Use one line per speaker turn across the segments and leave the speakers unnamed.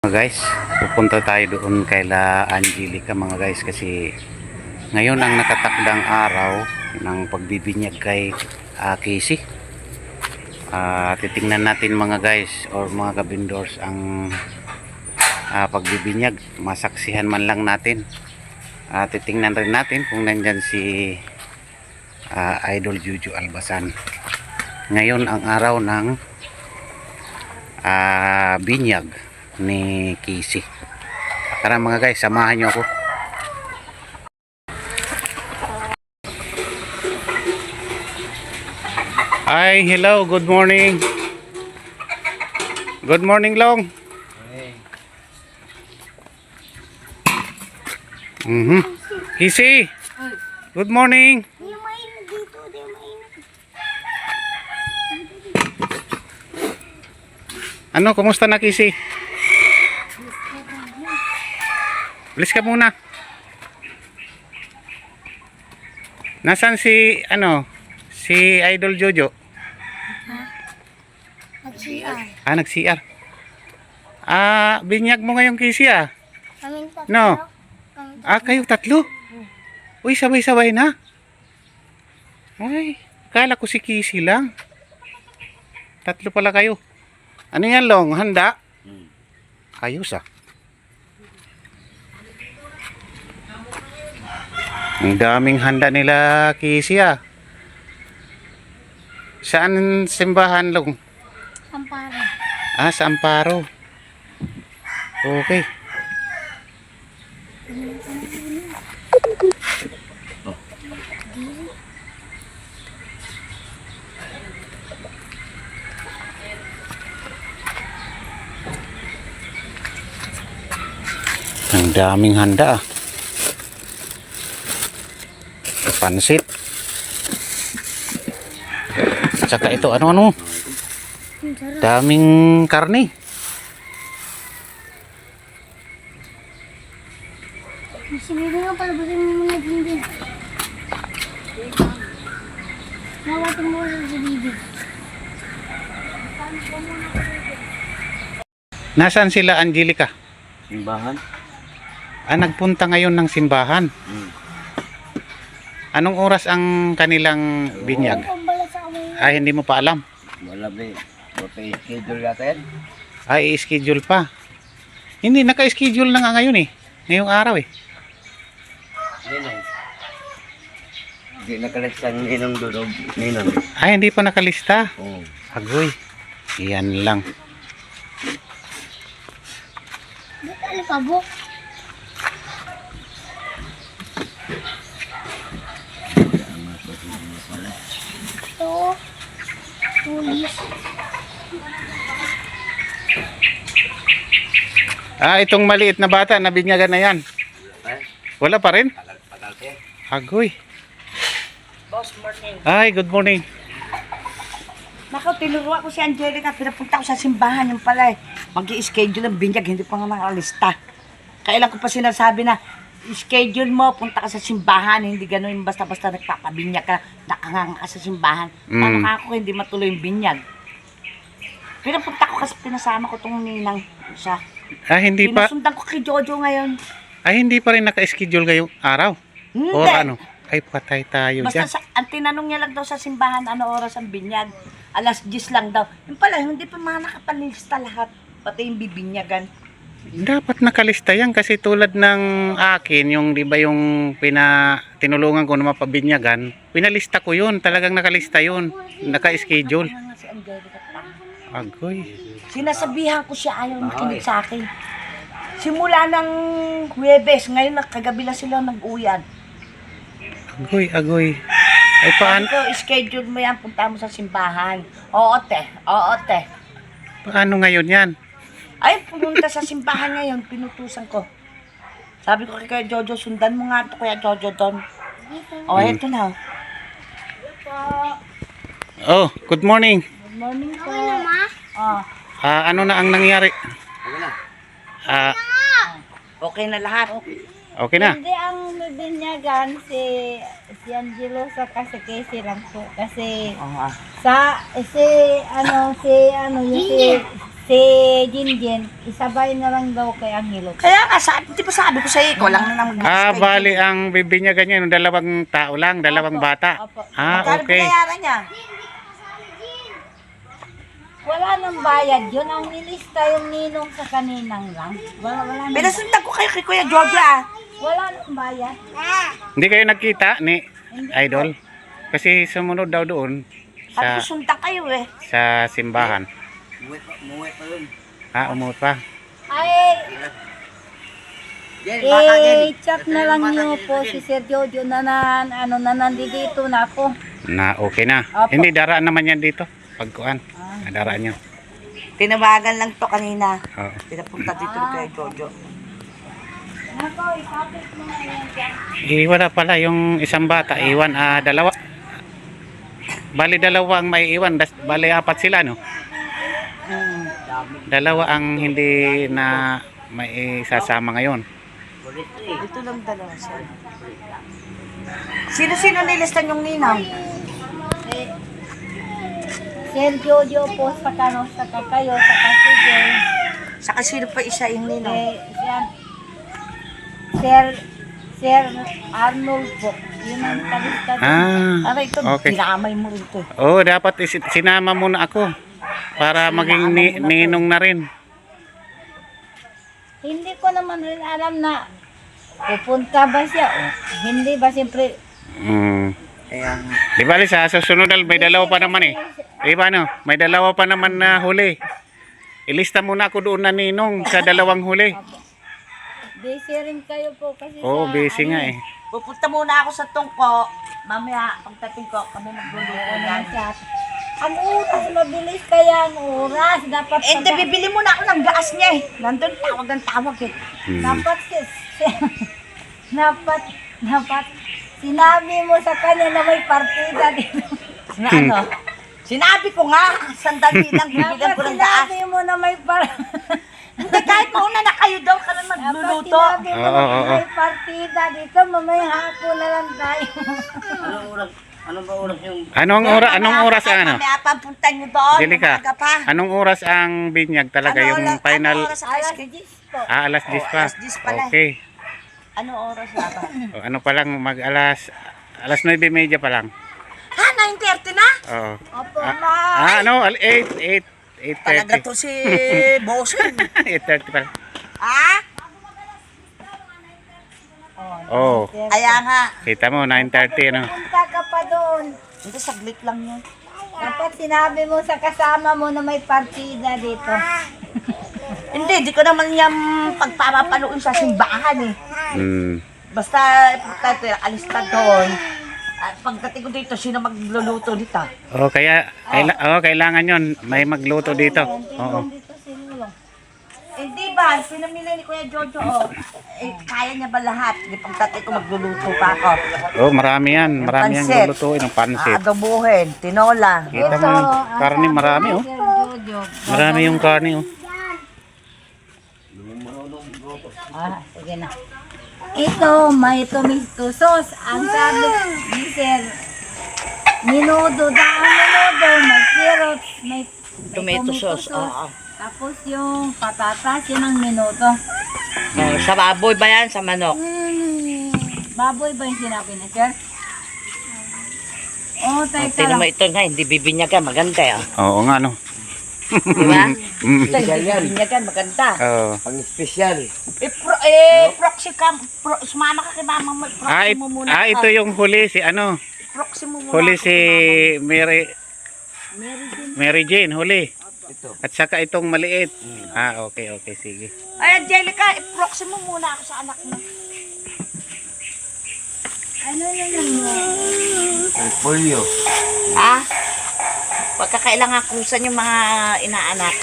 Mga guys, pupunta tayo doon kay La Angelica mga guys kasi ngayon ang nakatakdang araw ng pagbibinyag kay uh, Casey. Ah, titingnan natin mga guys or mga kabindors ang ah, pagbibinyag. Masaksihan man lang natin. Ah, titingnan rin natin kung nandyan si ah, Idol Juju Albasan. Ngayon ang araw ng ah, binyag ni Casey. Tara mga guys, samahan nyo ako. Hi, hello, good morning. Good morning, Long. Mhm. Casey, good morning. Ano, kumusta na Casey? Bilis ka muna. Nasaan si, ano, si Idol Jojo?
Nag-CR.
Ah, nag-CR. Ah, binyag mo ngayon Casey ah.
Kaming tatlo.
No.
Kaming
Ah, kayo tatlo? Uy, sabay-sabay na. Ay, kala ko si Casey lang. Tatlo pala kayo. Ano yan, Long? Handa? Ayos ah. Ang daming handa nila, ah. Saan simbahan, Long?
Amparo.
Ah, sa Amparo. Okay. Ang daming handa ah. Pansit. Tsaka ito?
Ang sarap.
Daming karne.
Si Bibi nga pala, ba't yung mga hindi? Nawatin mo sa si Bibi.
Nasaan sila, Angelica?
Simbahan?
Ah, nagpunta ngayon ng simbahan.
Hmm.
Anong oras ang kanilang binyag?
Ang.
Ay, hindi mo pa alam.
Wala ba eh. Buti schedule natin.
Ay, i-schedule pa. Hindi, naka-schedule na nga ngayon eh. Ngayong araw eh.
Hindi nakalisan ninong dudog. Ninong.
Ay, hindi pa nakalista.
Oo.
Agoy. Yan lang.
Ba't alikabok? Ito. Tulis.
Ah, itong maliit na bata, nabinyagan na yan.
Ay,
Wala pa rin?
te.
Agoy.
Boss, morning.
Ay, good morning.
Nakaw, tinuruan ko si Angelica. Pinapunta ko sa simbahan yung pala eh. Mag-i-schedule ng binyag, hindi pa nga nakalista. Kailan ko pa sinasabi na, schedule mo, punta ka sa simbahan, hindi ganun yung basta-basta nagpapabinyag ka, nakanganga ka sa simbahan. Paano
Mm.
ka ako hindi matuloy yung binyag? Pinapunta ko kasi pinasama ko tong ninang siya.
Ah, hindi pa,
Pinusundan ko kay Jojo ngayon.
ay hindi pa rin naka-schedule ngayong araw.
Hindi.
O ano? Ay, patay tayo
Basta
dyan.
sa, ang tinanong niya lang daw sa simbahan, ano oras ang binyag. Alas 10 lang daw. Yung pala, hindi pa mga nakapalista lahat. Pati yung bibinyagan.
Dapat nakalista yan kasi tulad ng akin, yung di ba yung pina, tinulungan ko na mapabinyagan, pinalista ko yun, talagang nakalista yun, naka-schedule. Agoy.
Sinasabihan ko siya ayaw makinig sa akin. Simula ng Huwebes, ngayon na kagabi lang sila nag-uyan.
Agoy, agoy. Ay paano,
ko, schedule mo yan, punta mo sa simbahan. Oo, te. Oo, te.
paano ngayon yan?
Ay, pumunta sa simbahan ngayon, pinutusan ko. Sabi ko kay Kuya Jojo, sundan mo nga ito, Kuya Jojo doon. O, oh, eto na.
Oh, good morning.
Good morning po.
Ano ma?
Oh,
Ah, ano na ang nangyari?
Na?
Ah,
okay na lahat.
okay na.
Hindi ang binyagan si si Angelo sa kasi Casey lang po kasi
Oo, ah.
sa si ano si ano yung si si Jinjin, isabay na lang daw kay Angelo.
Kaya nga, sabi, di ba sabi ko sa'yo, ikaw lang na nang
Ah, bali ang bibinyagan niya yung dalawang tao lang, dalawang bata.
Opo.
Ah,
Magkano
okay.
binayaran niya?
Wala nang bayad yun. Ang nilista yung ninong sa kaninang lang. Wala, wala nang,
Pinasuntan ko kayo kay Kuya Jojo ah.
wala nang bayad.
Hindi kayo nagkita ni Idol? Kasi sumunod daw doon
Sabi ko
sa
sundan kayo eh.
sa simbahan.
Umuwi pa, umuwi pa yun.
Ah, pa.
Ay,
Jen, baka Jen.
eh, chat na lang niyo po si Sir Jojo na, na ano, na nandito na ako.
Na okay na.
Opo.
Hindi daraan naman yan dito. Pagkuan. Ah. Daraan niyo.
Tinawagan lang to kanina.
Oo.
Pinapunta dito Kuya Jojo.
Nako, ikapit mo na yan dyan.
Eh, wala pala yung isang bata. Iwan, ah, dalawa. Bali dalawa ang may iwan. Das, bali apat sila, no? Dalawa ang hindi na may sasama ngayon.
Ito lang dalawa siya. Sino-sino nilistan yung ninang?
Eh, Sir Jojo po sa kano sa kayo sa kasigil.
Saka sino pa isa yung ninang?
Eh, yan. Sir Sir Arnold po. Yun ang kalista doon.
Ah,
Ano ito?
Okay.
Dinamay mo rin ito.
oh, dapat isi- sinama muna ako para maging ni- ninong na rin.
Hindi ko naman rin alam na pupunta ba siya o hindi ba siyempre
Mm.
Kaya nga.
Di bali sa susunod may dalawa pa naman eh. Di ba no? May dalawa pa naman na huli. Ilista muna ako doon na ninong sa dalawang huli.
busy rin kayo po kasi
Oo, oh,
sa
busy
ano,
nga eh.
Pupunta muna ako sa tungko. Mamaya, pagdating ko, kami magluluto
ano
yan.
Ang oras, mabilis kaya ang oras. Dapat,
Eh, hindi, bibili muna ako ng gas niya eh. Nandun, tawag ng tawag eh.
Hmm.
dapat, sis- dapat, dapat, sinabi mo sa kanya na may partida dito.
Na ano? Sinabi ko nga, sandali lang, bibilan
Dapat
ko ng gas.
sinabi mo na may partida.
Hindi, kahit mauna na kayo daw, ka na
Dapat
magluluto.
sinabi mo
Oo, oo,
na
oo.
may partida dito. Mamaya hapon na lang tayo.
Anong oras? Anong ba oras yung...
Anong oras anong oras ang ano?
Mamaya papunta nyo doon, umaga pa.
anong oras ang binyag talaga
Ano
yung
oras-
final?
Ano oras ang
Alas
ice cream?
10 po.
Ah, alas 10 pa.
alas 10 pala.
Okay.
Ano oras na ba?
O, ano pa lang mag alas alas 9:30 pa lang.
Ha, 9.30 na?
Oo.
Opo,
Ah,
ma.
ah, ano? 8 8
Talaga
8:30.
to si Bosun.
8:30 pa lang.
ha?
Oh,
Kaya nga.
kita mo 9:30 ano.
Punta ka pa doon.
Hindi, saglit lang yun.
Dapat sinabi mo sa kasama mo na may partida dito.
Hindi, di ko naman yan pagpapapaluin sa simbahan eh.
Mm.
Basta, importante, alista doon. At pagdating ko dito, sino magluluto dito?
Oh, kaya kaila, oh, kailangan 'yon. May magluto dito. Oo.
Si Lulong.
Hindi ba, pinamili ni Kuya Jojo, oh. Eh, kaya niya ba lahat? Di pagdating ko magluluto pa ako.
Oh, marami 'yan. Marami 'yang
Pansit.
lulutuin ng pansit.
Adobuhin, tinola.
Kita mo yung karne marami oh. Marami yung karne oh.
Ah, sige na. Ito, may tomato sauce. Ang sabi ni Sir, minudo daw ang minudo. May carrots, may, may
Tomato sauce, oo.
Tapos yung patatas, yun ang minuto.
Oh, sa baboy ba yan? Sa manok?
Hmm, baboy ba yung sinabi ni Sir? Oh, teka
Tingnan
lang.
mo ito nga, hindi bibinyagan, maganda yan.
Oo nga no.
Di ba?
Mm.
Ito, hindi bibinyagan, maganda.
Oh.
Pang-special.
Eh, pro, eh proxy ka, pro, sumama ka kay mama mo, proxy
Ah,
mo muna.
ah, ito yung huli si ano?
Proxy mo muna.
Huli
ako
si
kay
Mary Mary Jane, huli.
Ito.
At saka itong maliit. Ah, okay, okay, sige.
Ay, Angelica, i-proxy mo muna ako sa anak mo.
Ano yun mo?
Repolyo.
Ha? Pagkakailangan krusan yung mga inaanak.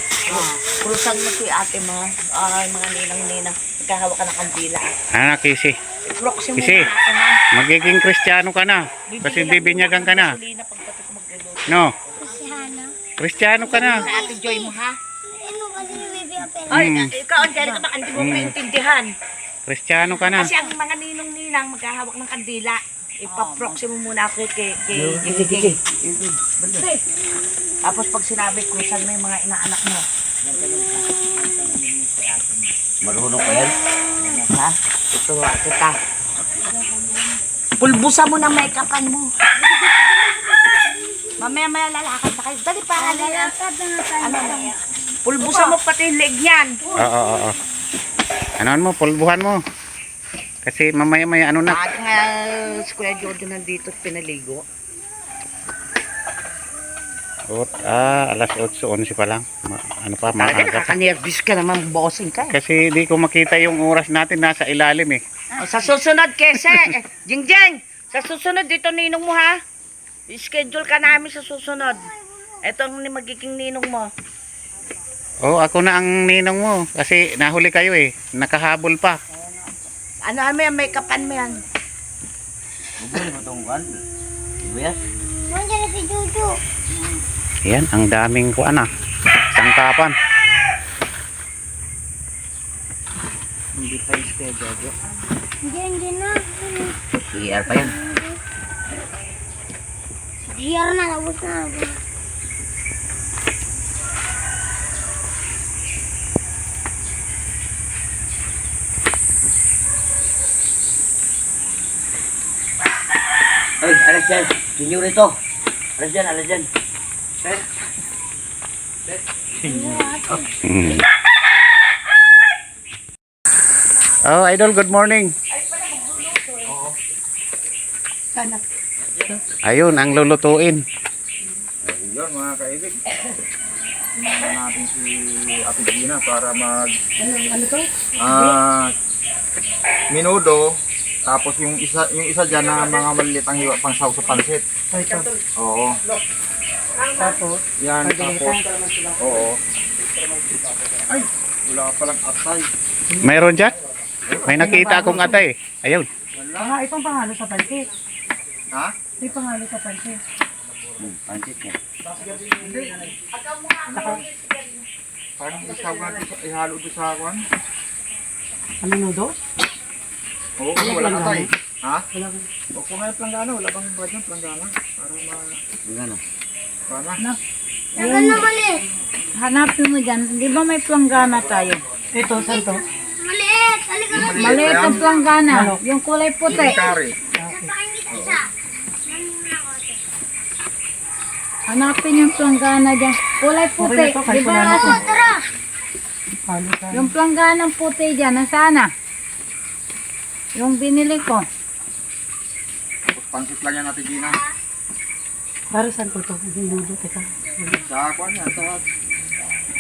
Krusan mo si ate mo, ah, mga ninang-ninang. Nagkahawak ka ng kandila.
Ah, kisi.
I-proxy mo
Kasi,
muna ako ha.
Magiging kristyano ka na. Kasi bibinyagan ka na.
Gasolina pagdating ko magluluto.
No?
Krisyano.
Kristyano ka na.
Sa ate Joy mo ha?
Ano?
Ay,
Mm.
ikaw Angelica, baka hindi mo maintindihan.
Kristyano ka na.
Kasi ang mga ninong-ninang maghahawak ng kandila. Ipaproxy mo muna ako kay kay kay Tapos pag sinabi ko, saan yung mga inaanak mo?
Marunong ka yan?
Ha? Tutuwa kita. Pulbusan mo ng make-upan mo. Mamaya maya lalakad na kayo. Dali pa, halika.
Lalakad na tayo.
Ano? Pulbusan mo pati yung leg niyan.
Oo, oo, oo. Anoan mo, pulbuhan mo. Kasi mamaya-maya ano na.
Bakit nga si Kuya Jordan nandito at pinaligo?
Ot, ah, alas 8, 11 pa lang. Ma- ano pa, maaga pa.
nakaka-nervous ka naman, bossing ka. eh.
Kasi di ko makita yung oras natin nasa ilalim eh.
O, sa susunod, kese. eh, Jingjing, sa susunod dito ninong mo ha. I-schedule ka namin sa susunod. Ito ang ni- magiging ninong mo.
Oh, ako na ang ninong mo. Kasi nahuli kayo eh. Nakahabol pa.
Ano ano yan, make-upan mo yan.
Bubuli mo itong kan? Buyas?
Nandiyan na si Juju.
Yan, ang daming ko ana. Sangkapan.
Hindi pa yung schedule.
Hindi, hindi na.
CR pa yan.
GR na, labos na.
Ay, alas dyan. Sinyo rito. Alas dyan, alas dyan.
Hmm. Oh, idol, good morning.
Sana.
Ayun, ang lulutuin.
Yun mga kaibig. Tingnan natin si Ate Gina para mag
Ano to?
ah minudo tapos yung isa yung isa diyan na mga maliliit ang hiwa pang saw sa pansit.
Ito.
Oo.
Tapos,
Yan tapos. Oo. Ay, wala pa lang atay.
Mayroon dyan? May nakita akong atay. Ayun.
ah, itong pangalo sa pansit.
Ha?
Ito pangalo sa pansit.
Hmm, pansit yan.
Parang isaw natin sa ihalo doon sa kwan.
Ano nudo?
Oo, wala atay. Ha? Wala. O kung ngayon planggana, wala bang brad ng planggana? Para ma...
Yung ano?
Paano?
Nagan na maliit.
Hanapin mo dyan. Di ba may planggana tayo?
Ito, saan to?
Maliit. Na.
Maliit ang planggana. Yung kulay puti.
Yung kari.
Pakingit isa.
Hanapin yung planggana dyan. Kulay puti.
Na
Di ba?
wala na ka.
Yung plangganang puti dyan. Nasaan na? Yung binili ko.
Pansit lang yan natin Gina.
Para saan to to? Yung nudo, teka.
Sa kwan yan, sa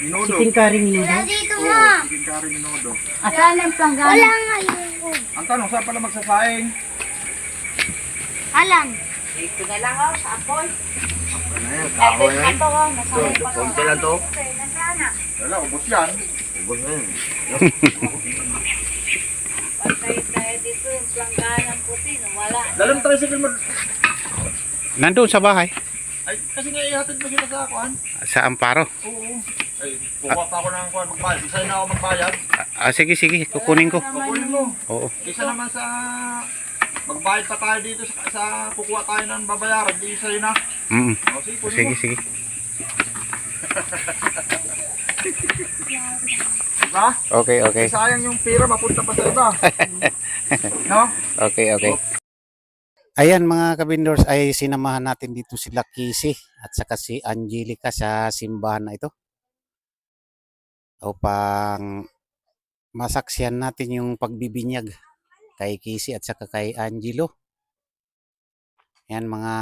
minudo.
Chicken curry minudo.
Tara dito ma.
Chicken curry minudo.
Asaan ang planggana?
Wala nga yun.
Ang tanong, saan pala magsasaing?
Alam.
Ito na lang ako sa apoy.
Yan, kahoy yan.
Ito ko, nasanay pa to.
Konti lang to.
Wala, ubos yan.
Ubus na yun.
Patay tayo dito yung plangganang puti. Wala.
Dalam tricycle mo.
Nandun sa bahay.
Ay, kasi nga ihatid mo sila sa kwan.
Sa Amparo.
Oo. Ay, kuha pa ako ng kwan magbayad. Isa na ako magbayad.
Ah, sige, sige. Kukunin ko.
Kukunin mo.
Oo.
Isa naman sa magbayad pa tayo dito sa, sa kukuha tayo ng babayaran. Di sa'yo na.
Mm
O, sige, kunin
Sige,
mo.
sige.
Diba?
Okay, okay.
Eh, sayang yung pera, mapunta pa sa iba. no?
Okay, okay. Ayan mga kabindors ay sinamahan natin dito sila Kisi at saka si Angelica sa simbahan na ito. Upang masaksiyan natin yung pagbibinyag kay Kisi at saka kay Angelo. Yan mga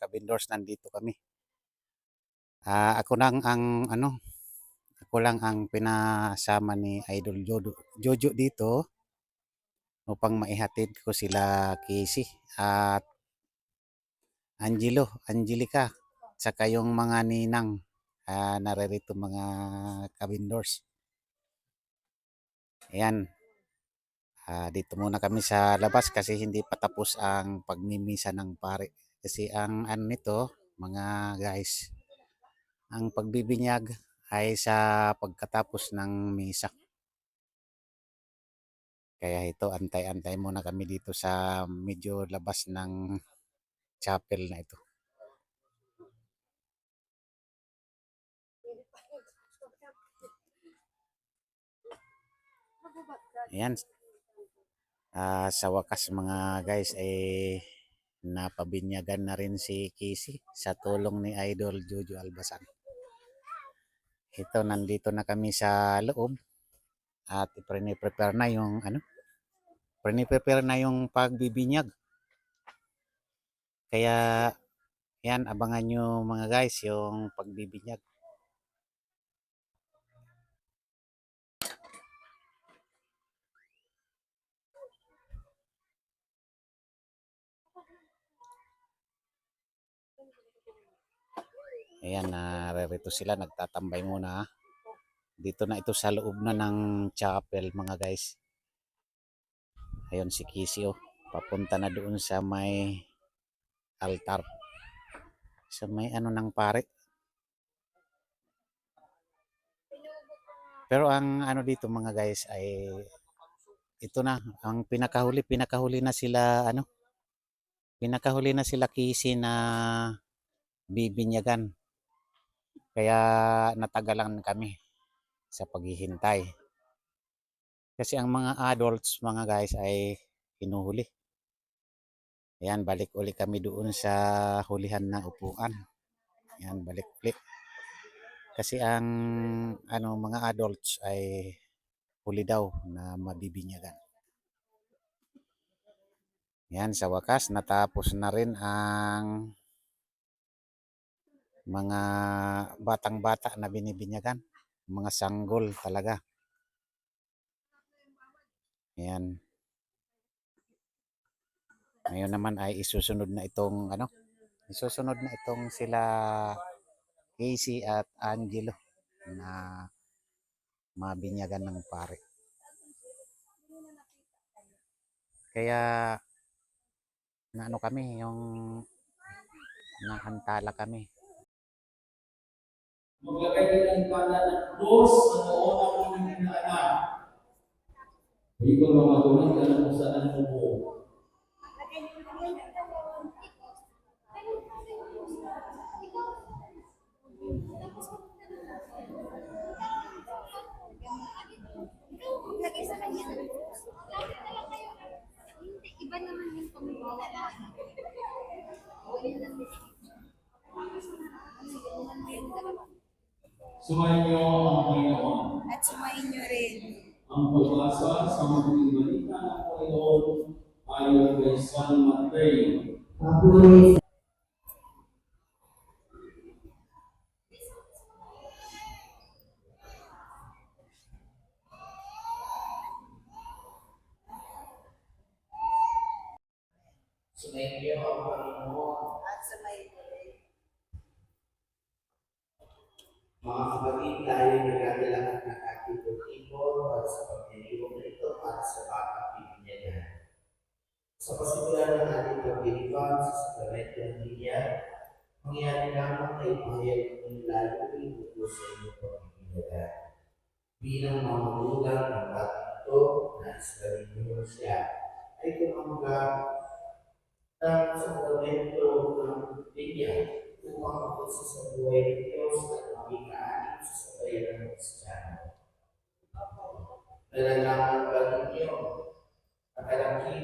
kabindors nandito kami. Ah, ako lang ang ano, ako lang ang pinasama ni Idol Jojo, Jojo dito upang maihatid ko sila Casey at Angelo, Angelica, saka yung mga ninang ah, naririto mga kabindors. Ayan uh, dito muna kami sa labas kasi hindi pa tapos ang pagmimisa ng pare. Kasi ang ano nito, mga guys, ang pagbibinyag ay sa pagkatapos ng misa. Kaya ito, antay-antay muna kami dito sa medyo labas ng chapel na ito. Ayan, Ah, sa wakas mga guys eh napabinyagan na rin si Casey sa tulong ni Idol Jojo Albasan. Ito nandito na kami sa loob at prepare na yung ano prepare na yung pagbibinyag. Kaya yan abangan nyo mga guys yung pagbibinyag. Ayan, narito sila, nagtatambay muna. Dito na ito sa loob na ng chapel mga guys. Ayun si Kisio, papunta na doon sa may altar. Sa may ano ng pare. Pero ang ano dito mga guys ay ito na, ang pinakahuli, pinakahuli na sila ano, pinakahuli na sila Kisi na bibinyagan. Kaya natagalan kami sa paghihintay. Kasi ang mga adults, mga guys, ay hinuhuli. Ayan, balik uli kami doon sa hulihan na upuan. Ayan, balik ulit. Kasi ang ano mga adults ay huli daw na mabibinyagan. Yan, sa wakas, natapos na rin ang mga batang-bata na binibinyagan. Mga sanggol talaga. Ayan. Ngayon naman ay isusunod na itong ano, isusunod na itong sila Casey at Angelo na mabinyagan ng pare. Kaya na ano kami, yung naantala kami.
Maglagay ka ng pala ng Diyos ang noon ang inyong inaanak. Ikaw mga gawin ka na kung saan mo Sumayin niyo ang Panginoon.
At sumayin nyo rin.
Ang pagbasa sa mabuting balita ng Panginoon ayon kay San Mateo. Sumayin niyo ang Panginoon.
Mga kapatid, tayo nagkakailangan ng ating pag-ibon para sa pagdiriwang nito para sa batang pibinyagan. Sa pasimula ng ating pagdiriwang sa sakramento ng binyag, mangyari lamang ay pahayag ng lalong buko sa inyong pagpipinyagan. Bilang mamulugan ng batang ito na isla ninyo siya, ay tumanggap ng sakramento ng binyag upang makita sa buhay ng Diyos at maging kaanin sa sabayan ng Kristiyano. Nalalaman ba ninyo ang kalaki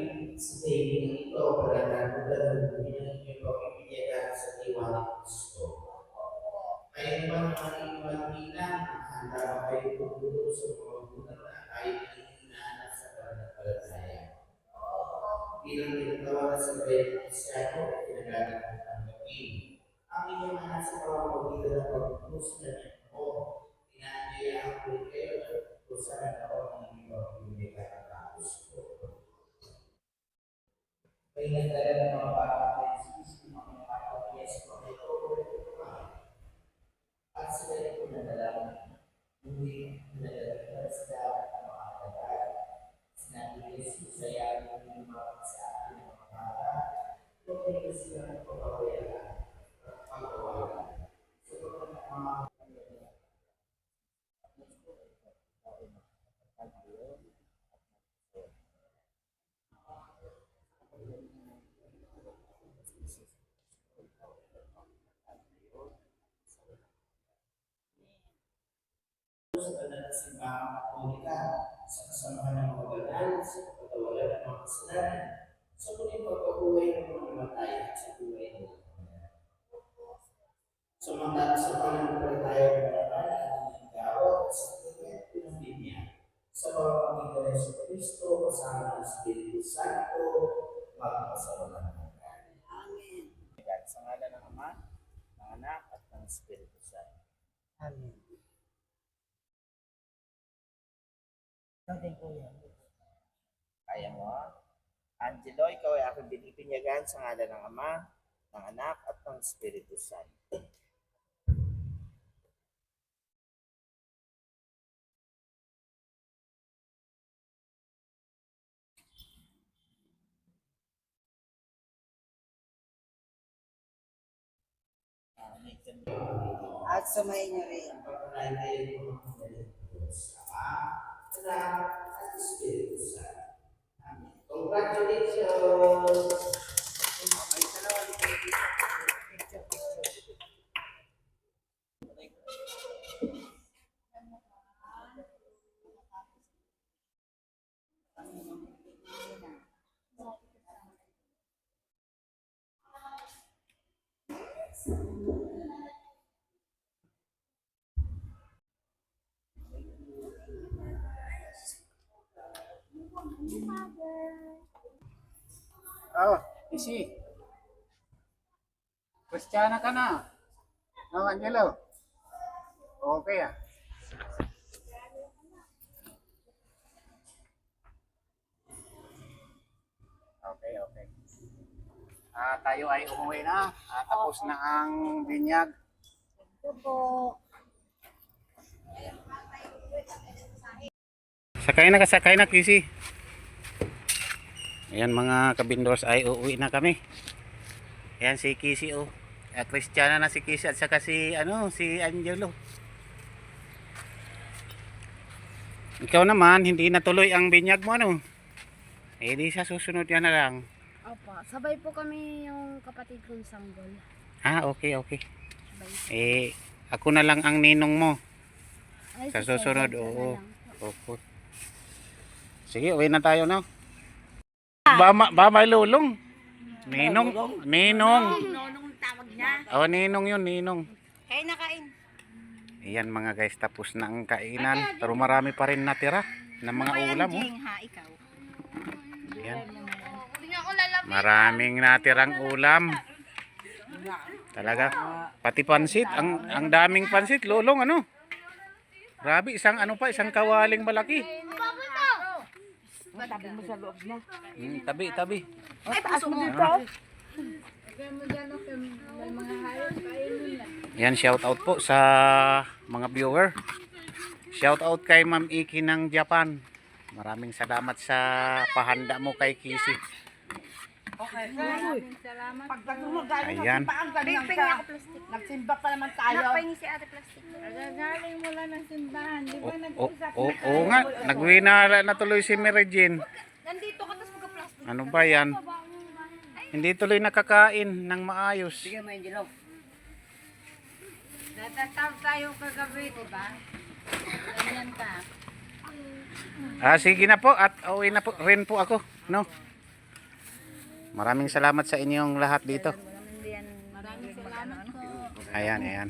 ng at kinagagat ng tanggapin ang inyong anak sa pamamagitan ng pagpunos na o inaanyayahan ko kayo kung saan ako ang inyong pagpipilikan ng tapos ko. May nagdala ng mga bata ng Jesus, mga mga kapatid sa Panginoon, at sila ay pinadala Ngunit nadala sila ang mga saudara simpang kita sama-sama dengan kewajiban, kewajiban dan sa ng ng muling pagkabuhay ng mga namatay at sa buhay ng banal. Samantala sa pananampalataya ng mga at ng gawat at sa pagkakit ng Biblia, sa mga pagkakaroon sa Kristo, kasama ng Espiritu Santo, magpasawalan ng Amen. Sa ngala ng Ama, ng Anak, at ng Espiritu Santo.
Amen.
Kaya mo. Angelo, ikaw ay aking binibinyagan sa ngala ng Ama, ng Anak, at ng Espiritu Santo.
At sumayin niyo rin.
Sa at Espiritu Santo. Amen. Congratulations!
Oh, isi. Kristyana ka na. Oh, Angelo. Okay ah. Okay, okay. Ah, tayo ay umuwi na. Ah, tapos na ang binyag. Sakay na ka, sakay na, Kisi. Ayan mga kabindors ay uuwi na kami. Ayan si Kisi oh. Uh, Kristiyana na si Kisi at saka si ano si Angelo. Ikaw naman hindi natuloy ang binyag mo ano. Eh di sa susunod yan na lang.
Opo, sabay po kami yung kapatid kong sanggol.
Ah, okay, okay.
Sabay.
Eh ako na lang ang ninong mo.
Ay,
Sa susunod,
na
oo. Opo. Sige, uwi na tayo no. Ba, ma, ba may lulong. Ninong, ninong.
Nonong tawag niya.
Oh, ninong yun, ninong.
Kain na kain.
Ayan mga guys, tapos na ang kainan. Pero marami pa rin natira ng mga ulam. Oh.
Ha, ikaw.
Ayan. Maraming natirang ulam. Talaga. Pati pansit. Ang, ang daming pansit. Lulong ano. Grabe, isang ano pa, isang kawaling malaki.
Tabi mo sa loob na.
Hmm, tabi, tabi.
Ay, taas mo dito.
Yan, shout out po sa mga viewer. Shout out kay Ma'am Iki ng Japan. Maraming salamat sa pahanda mo kay Kisi.
Okay. Salamat. Pagdating mo galing
Ayan.
pa ang galing
Ping
sa...
ako plastic.
Nagsimba pa naman tayo.
Nakpay ni si ate plastic.
Galing mula ng simbahan. Di
O,
ba
o,
nag-usap
o, oo nga, nagwi na, na tuloy si Mary Jane.
Nandito ka, tapos magka-plastic.
Ano ba yan? Hindi tuloy nakakain ng maayos.
Sige mo, Angelo.
Natataw tayo kagabi, di ba? Ganyan ka.
Ah, sige na po at uwi na po rin po ako, no? Maraming salamat sa inyong lahat dito.
Maraming salamat po.
Ayan, ayan.